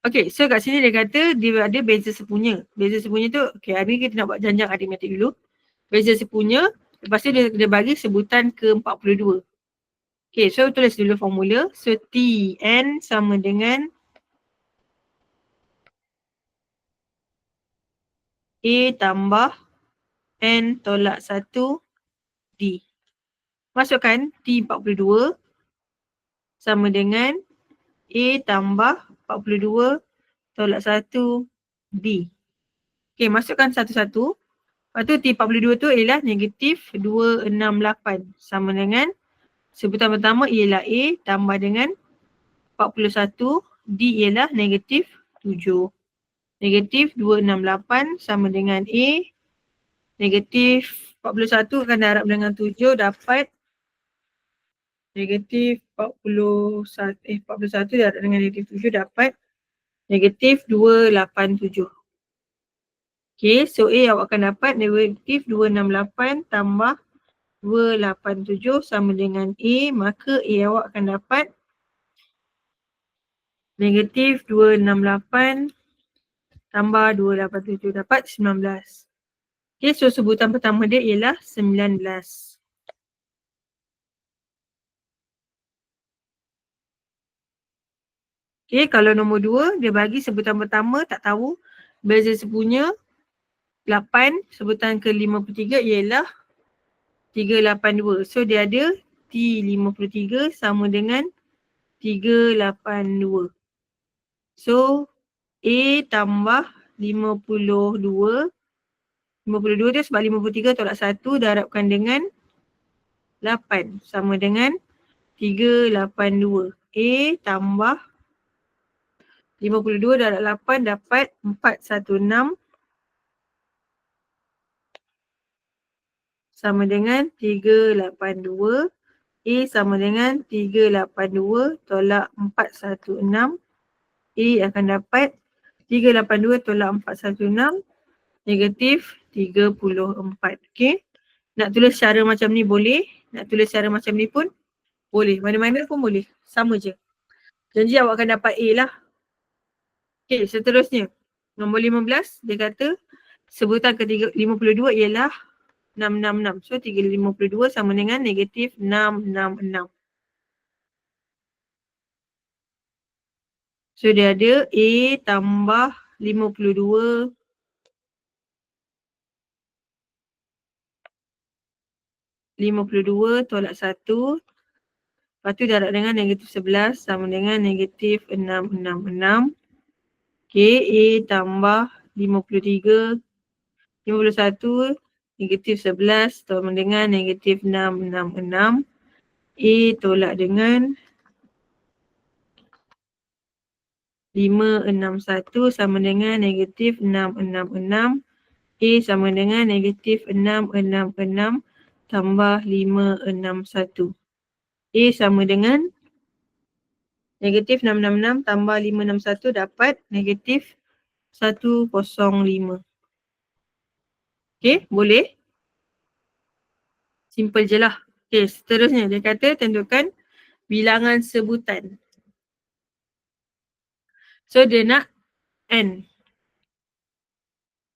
Okay, so kat sini dia kata dia ada beza sepunya. Beza sepunya tu, okay hari kita nak buat janjang aritmetik dulu. Beza sepunya, lepas tu dia, dia bagi sebutan ke-42. Okay, so tulis dulu formula. So Tn sama dengan A tambah N tolak 1 D. Masukkan T42 sama dengan A tambah 42 tolak 1 D. Okay, masukkan satu-satu. Lepas tu T42 tu ialah negatif 268 sama dengan sebutan pertama ialah A tambah dengan 41 D ialah negatif 7. Negatif 268 sama dengan A negatif 41 akan darab dengan 7 dapat negatif 41 eh 41 darab dengan negatif 7 dapat negatif 287. Okay, so A awak akan dapat negatif 268 tambah 287 sama dengan A, maka A awak akan dapat negatif 268 tambah 287 dapat 19. Okay, so sebutan pertama dia ialah 19. Okay, kalau nombor dua, dia bagi sebutan pertama tak tahu. Beza sepunya 8, sebutan ke-53 ialah 382. So dia ada T53 sama dengan 382. So A tambah 52. 52 dia sebab 53 tolak 1 darabkan dengan 8 sama dengan 382. A tambah 52 darab 8 dapat 416 sama dengan 382. A sama dengan 382 tolak 416. A akan dapat 382 tolak 416 negatif 34. Okay. Nak tulis cara macam ni boleh. Nak tulis cara macam ni pun boleh. Mana-mana pun boleh. Sama je. Janji awak akan dapat A lah. Okay, seterusnya. Nombor 15, dia kata sebutan ke-52 ialah 666. So, 352 sama dengan negatif 666. So, dia ada A tambah 52 52 tolak 1 Lepas tu darab dengan negatif 11 sama dengan negatif 666 Okay, A tambah 53, 51, negatif 11 sama dengan negatif 666. A tolak dengan 561 sama dengan negatif 666. A sama dengan negatif 666 tambah 561. A sama dengan Negatif 666 tambah 561 dapat negatif 105. Okay, boleh? Simple je lah. Okay, seterusnya dia kata tentukan bilangan sebutan. So dia nak N.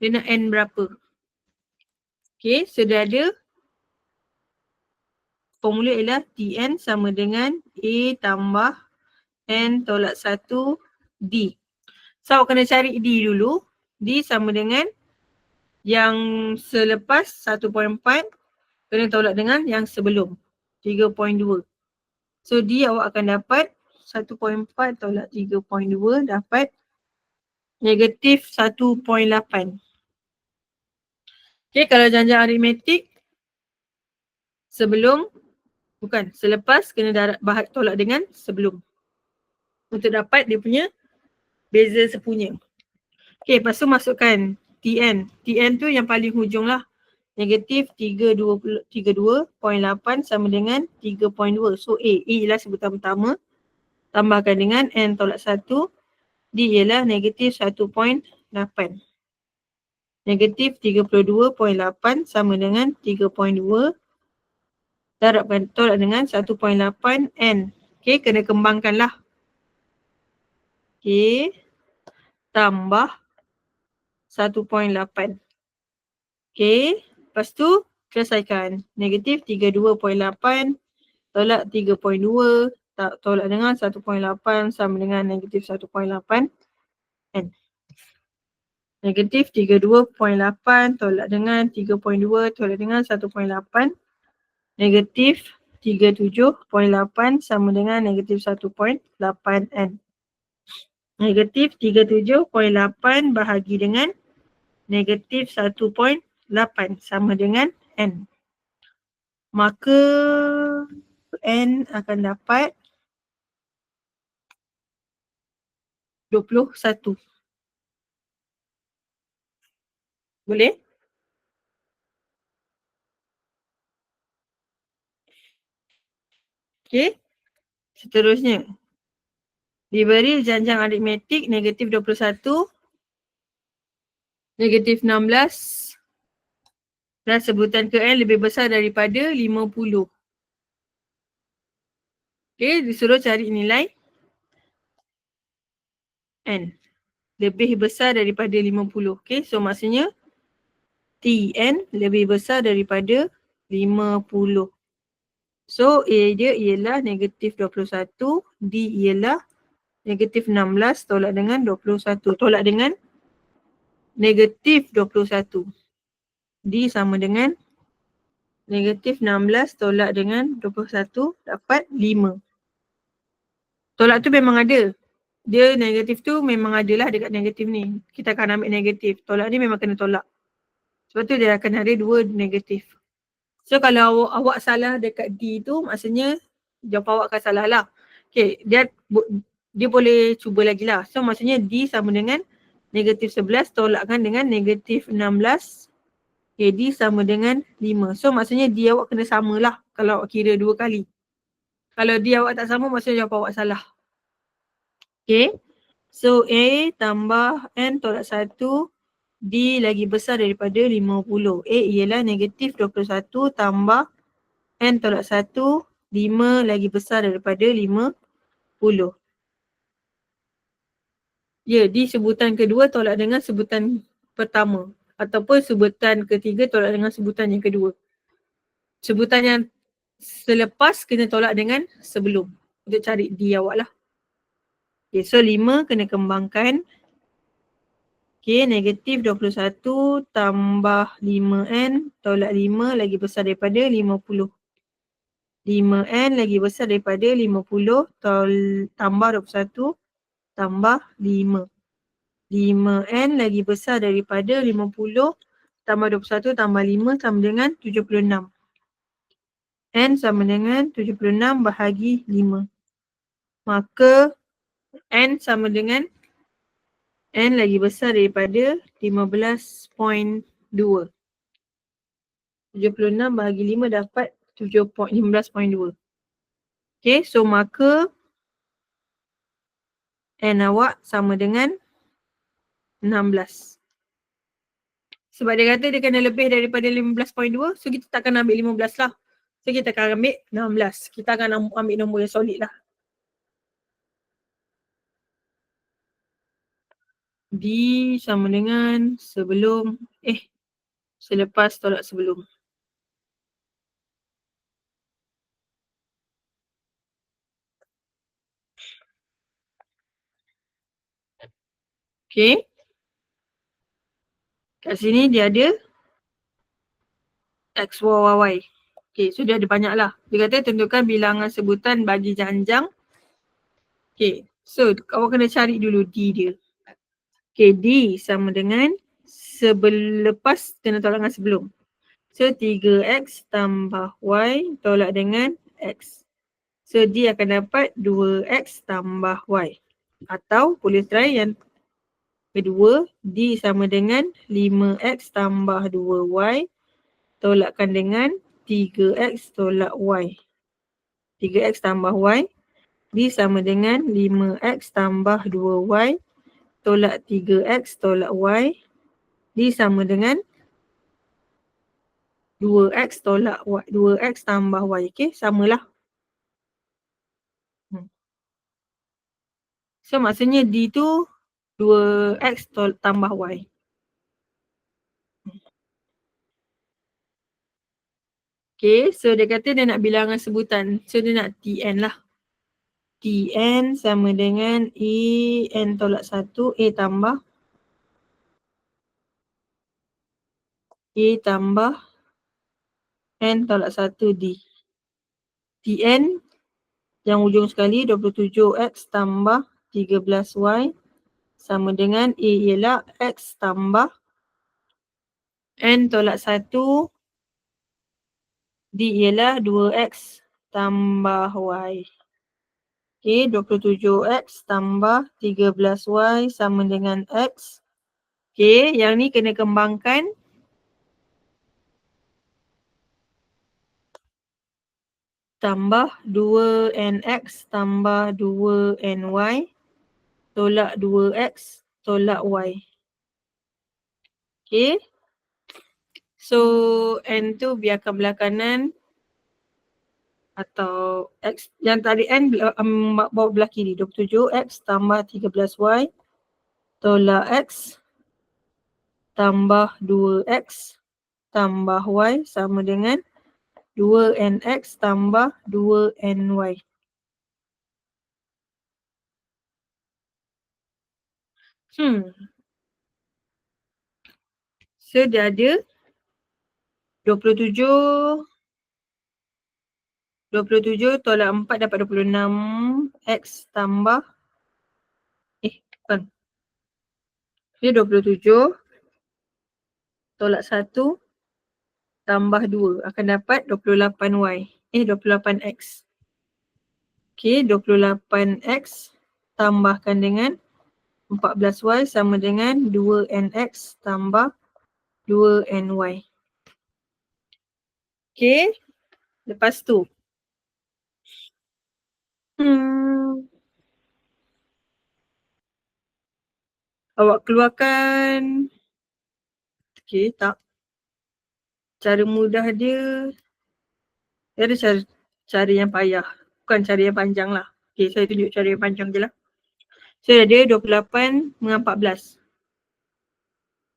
Dia nak N berapa? Okay, so dia ada formula ialah Tn sama dengan A tambah N tolak 1 D. So awak kena cari D dulu. D sama dengan yang selepas 1.4 kena tolak dengan yang sebelum 3.2. So D awak akan dapat 1.4 tolak 3.2 dapat negatif 1.8. Okay kalau janjang aritmetik sebelum bukan selepas kena darat bahat tolak dengan sebelum untuk dapat dia punya beza sepunya. Okay, lepas tu masukkan TN. TN tu yang paling hujung lah. Negatif 32.8 sama dengan 3.2. So A, A ialah sebutan pertama. Tambahkan dengan N tolak 1. D ialah negatif 1.8. Negatif 32.8 sama dengan 3.2. Darabkan tolak dengan 1.8 N. Okay, kena kembangkan Okay. tambah 1.8. Okay, lepas tu selesaikan. Negatif 32.8 tolak 3.2 tak tolak dengan 1.8 sama dengan negatif 1.8 N. Negatif 32.8 tolak dengan 3.2 tolak dengan 1.8 Negatif 37.8 sama dengan negatif 1.8 N. Negatif 37.8 bahagi dengan negatif 1.8 sama dengan N. Maka N akan dapat 21. Boleh? Okay. Seterusnya. Diberi janjang aritmetik negatif 21 negatif 16 dan sebutan ke N lebih besar daripada 50. Okay, disuruh cari nilai N. Lebih besar daripada 50. Okay, so maksudnya Tn lebih besar daripada 50. So A dia ialah negatif 21, D ialah negatif 16 tolak dengan 21. Tolak dengan negatif 21. D sama dengan negatif 16 tolak dengan 21 dapat 5. Tolak tu memang ada. Dia negatif tu memang ada lah dekat negatif ni. Kita akan ambil negatif. Tolak ni memang kena tolak. Sebab tu dia akan ada dua negatif. So kalau awak, awak salah dekat D tu maksudnya jawapan awak akan salah lah. Okay, dia, dia boleh cuba lagi lah. So maksudnya D sama dengan negatif 11 tolakkan dengan negatif 16 okay, D sama dengan 5 so maksudnya D awak kena samalah kalau awak kira dua kali. Kalau D awak tak sama maksudnya jawab awak salah. Okay so A tambah N tolak 1 D lagi besar daripada 50 A ialah negatif 21 tambah N tolak 1 5 lagi besar daripada 50 Ya, di sebutan kedua tolak dengan sebutan pertama ataupun sebutan ketiga tolak dengan sebutan yang kedua. Sebutan yang selepas kena tolak dengan sebelum untuk cari D awak lah. Okay, so lima kena kembangkan. Okay, negatif 21 tambah 5N tolak 5 lagi besar daripada 50. 5N lagi besar daripada 50 tol tambah 21 tambah 5. 5n lagi besar daripada 50 tambah 21 tambah 5 sama dengan 76. n sama dengan 76 bahagi 5. Maka n sama dengan n lagi besar daripada 15.2. 76 bahagi 5 dapat 7.15.2. Okay, so maka N awak sama dengan 16. Sebab dia kata dia kena lebih daripada 15.2 so kita takkan ambil 15 lah. So kita akan ambil 16. Kita akan ambil nombor yang solid lah. D sama dengan sebelum eh selepas tolak sebelum. Okay. Kat sini dia ada X, Y, Y. Okay, so dia ada banyak lah. Dia kata tentukan bilangan sebutan bagi janjang. Okay, so awak kena cari dulu D dia. Okay, D sama dengan selepas kena tolak dengan sebelum. So 3X tambah Y tolak dengan X. So D akan dapat 2X tambah Y. Atau boleh try yang Kedua, D sama dengan 5X tambah 2Y tolakkan dengan 3X tolak Y. 3X tambah Y, D sama dengan 5X tambah 2Y tolak 3X tolak Y. D sama dengan 2X tolak Y, 2X tambah Y. Okay, samalah. Hmm. So maksudnya D tu 2x tol- tambah y. Okay, so dia kata dia nak bilangan sebutan. So dia nak Tn lah. Tn sama dengan E n tolak 1 A tambah E tambah N tolak 1 D. Tn yang ujung sekali 27x tambah 13y sama dengan A ialah x tambah N tolak 1 D ialah 2x tambah y. Okay, 27x tambah 13y sama dengan x. Okay, yang ni kena kembangkan. Tambah 2nx tambah 2ny tolak 2x tolak y. Okay. So n tu biarkan belah kanan atau x yang tadi n um, bawa belah kiri 27 x tambah 13y tolak x tambah 2x tambah y sama dengan 2nx tambah 2ny. Hmm. So dia ada 27 27 tolak 4 dapat 26 X tambah Eh bukan. Ini 27 Tolak 1 Tambah 2 akan dapat 28Y Eh 28X Okay 28X Tambahkan dengan 14Y sama dengan 2NX tambah 2NY Okay. Lepas tu. Hmm. Awak keluarkan. Okay tak. Cara mudah dia. Dia ada cara, cara yang payah. Bukan cara yang panjang lah. Okay saya tunjuk cara yang panjang je lah. So dia 28 dengan 14.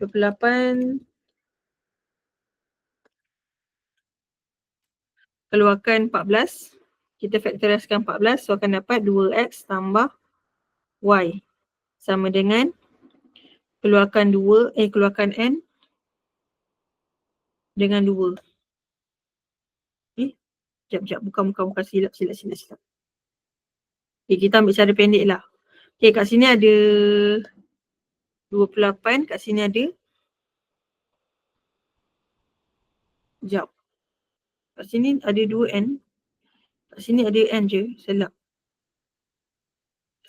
28 keluarkan 14. Kita faktoriskan 14 so akan dapat 2x tambah y sama dengan keluarkan 2 eh keluarkan n dengan 2. Eh, jap jap bukan bukan bukan silap silap silap silap. Okay, kita ambil cara pendek lah. Okay, kat sini ada 28, kat sini ada Jap. Kat sini ada dua N. Kat sini ada N je, selap.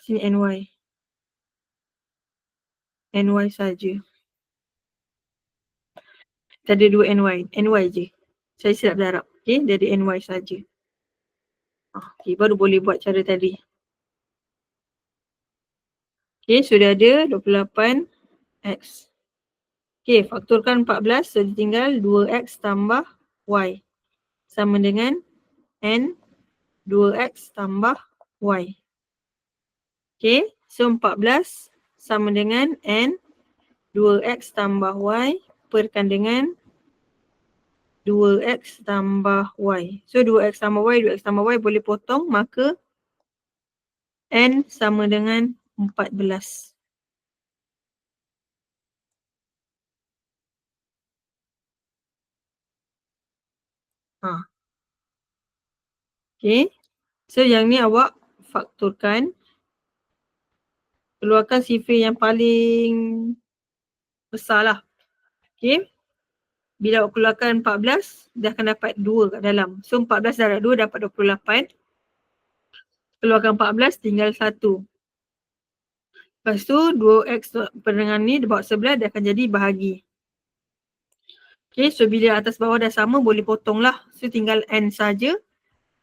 Kat sini NY. NY saja. Tak ada dua NY. NY je. Saya silap darab. Okay, dia ada NY saja. Ah, okay, baru boleh buat cara tadi. Okay, sudah ada 28 X. Okay, faktorkan 14. So, tinggal 2X tambah Y sama dengan N 2X tambah Y. Okay, so 14 sama dengan N 2X tambah Y perkan dengan 2X tambah Y. So 2X tambah Y, 2X tambah Y boleh potong maka N sama dengan 14. Ha. Okay. So yang ni awak fakturkan. Keluarkan sifir yang paling besar lah. Okay. Bila awak keluarkan 14, dia akan dapat 2 kat dalam. So 14 darab 2 dapat 28. Keluarkan 14, tinggal 1. Lepas tu 2x dengan ni dia sebelah dia akan jadi bahagi. Okay, so bila atas bawah dah sama boleh potong lah. So tinggal n saja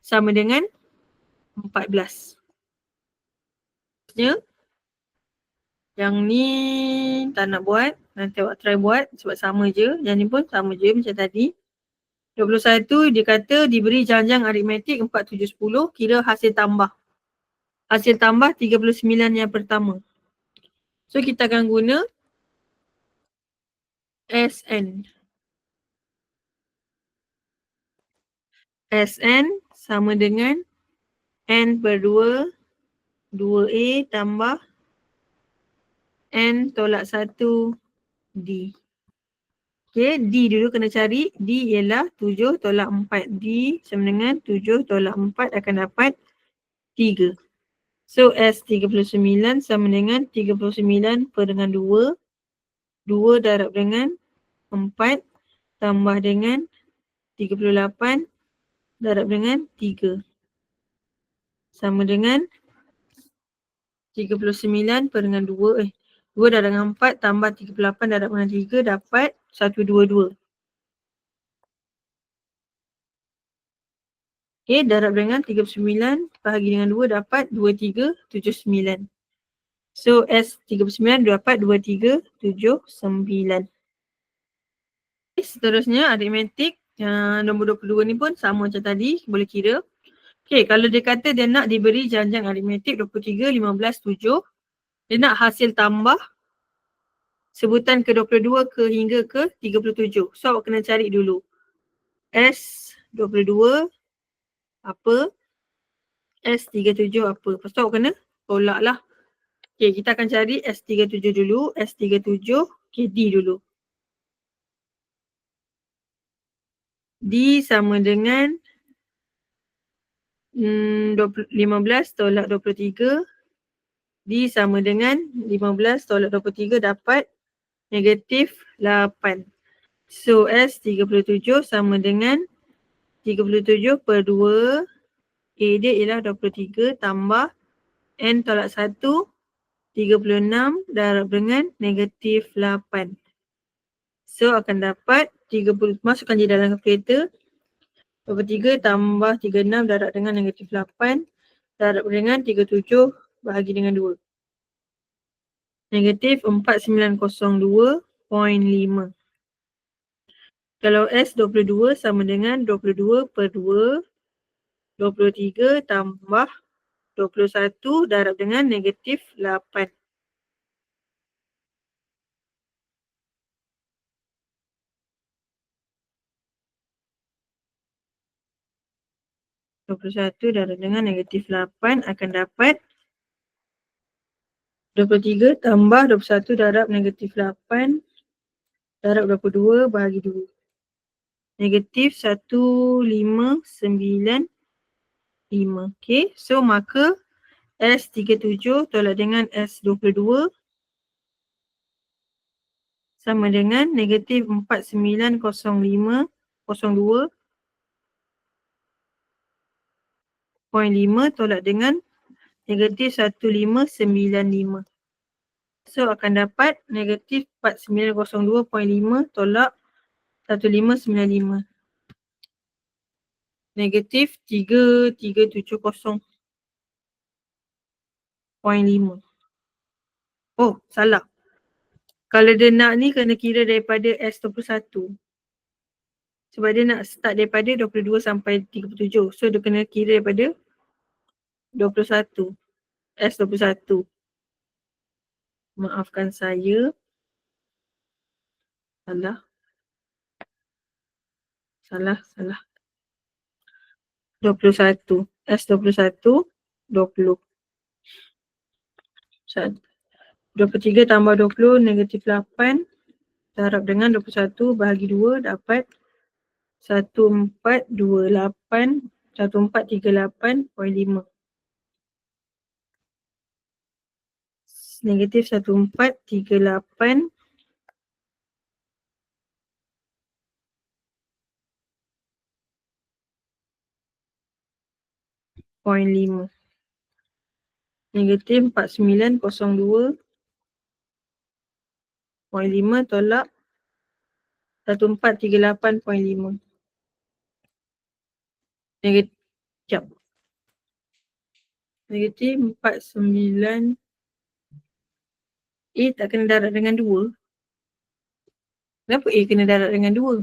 sama dengan 14. Maksudnya yang ni tak nak buat. Nanti awak try buat sebab sama je. Yang ni pun sama je macam tadi. 21 dia kata diberi janjang aritmetik 4, 7, 10 kira hasil tambah. Hasil tambah 39 yang pertama. So kita akan guna SN. SN sama dengan N per 2, 2A tambah N tolak 1 D. Okay, D dulu kena cari. D ialah 7 tolak 4. D sama dengan 7 tolak 4 akan dapat 3. So S39 sama dengan 39 per dengan 2. 2 darab dengan 4 tambah dengan 38 darab dengan 3. Sama dengan 39 per dengan 2. Eh, 2 darab dengan 4 tambah 38 darab dengan 3 dapat 122. Okay, darab dengan 39 bahagi dengan 2 dapat 2379. So S39 dapat 2379. Okay, seterusnya aritmetik uh, nombor 22 ni pun sama macam tadi, boleh kira. Okay, kalau dia kata dia nak diberi janjang aritmetik 23, 15, 7. Dia nak hasil tambah sebutan ke-22 ke hingga ke-37. So awak kena cari dulu. S22 apa? S37 apa? Lepas tu awak kena tolak lah. Okay kita akan cari S37 dulu. S37 okay D dulu. D sama dengan hmm, 20, 15 tolak 23. D sama dengan 15 tolak 23 dapat negatif 8. So S37 sama dengan 37 per 2. A dia ialah 23 tambah N tolak 1. 36 darab dengan negatif 8. So akan dapat 30, masukkan je dalam kalkulator. 23 tambah 36 darab dengan negatif 8. Darab dengan 37 bahagi dengan 2 negatif 4902.5. Kalau S22 sama dengan 22 per 2, 23 tambah 21 darab dengan negatif 8. Dua puluh satu darab dengan negatif lapan akan dapat 23 tambah 21 darab negatif 8 darab 22 bahagi 2. Negatif 1595. Okay. So maka S37 tolak dengan S22 sama dengan negatif 4905 02 0.5 tolak dengan negatif 1595. So akan dapat negatif 4902.5 tolak 1595. Negatif 3370.5. Oh salah. Kalau dia nak ni kena kira daripada S21. Sebab dia nak start daripada 22 sampai 37. So dia kena kira daripada 21. S21. Maafkan saya. Salah. Salah, salah. 21. S21. 20. 23 tambah 20 negatif 8 darab dengan 21 bahagi 2 dapat 1428 1438.5 negatif satu empat tiga lapan point lima negatif empat sembilan kosong dua point lima tolak satu empat tiga lapan point lima negatif negatif empat sembilan A tak kena darat dengan dua. Kenapa A kena darat dengan dua?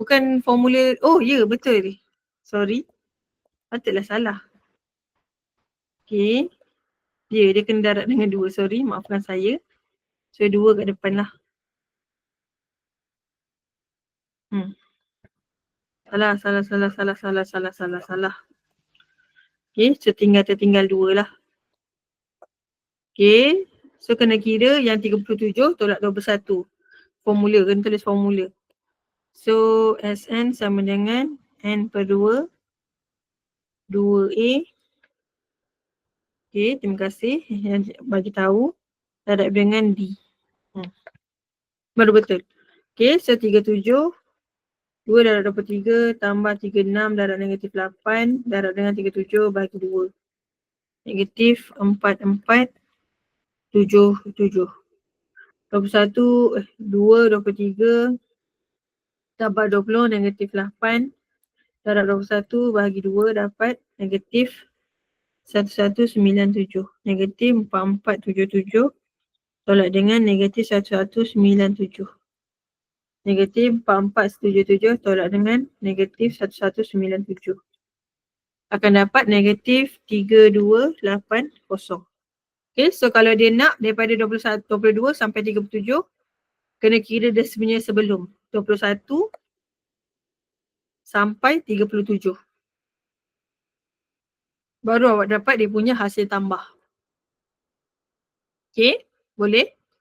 Bukan formula, oh ya yeah, betul. Sorry. Patutlah salah. Okay. Dia, dia kena darat dengan dua. Sorry, maafkan saya. So, dua kat depan lah. Hmm. Salah, salah, salah, salah, salah, salah, salah, salah. Okay, so tinggal tertinggal dua lah. Okay, so kena kira yang 37 tolak 21. Formula, kena tulis formula. So, Sn sama dengan N per 2 2A Okay, terima kasih yang bagi tahu darab dengan D. Hmm. Baru betul. Okay, so 37 2 darab 23 tambah 36 darab negatif 8 darab dengan 37 bagi 2. Negatif 4 4 7 7. 21 eh 2 23 tambah 20 negatif 8 darab 21 bagi 2 dapat negatif 1197. Negatif 4477 tolak dengan negatif 1197. Negatif 4477 tolak dengan negatif 1197. Akan dapat negatif 3280. Okay, so kalau dia nak daripada 21, 22 sampai 37, kena kira dia sebenarnya sebelum 21 sampai 37 baru awak dapat dia punya hasil tambah. Okay, boleh?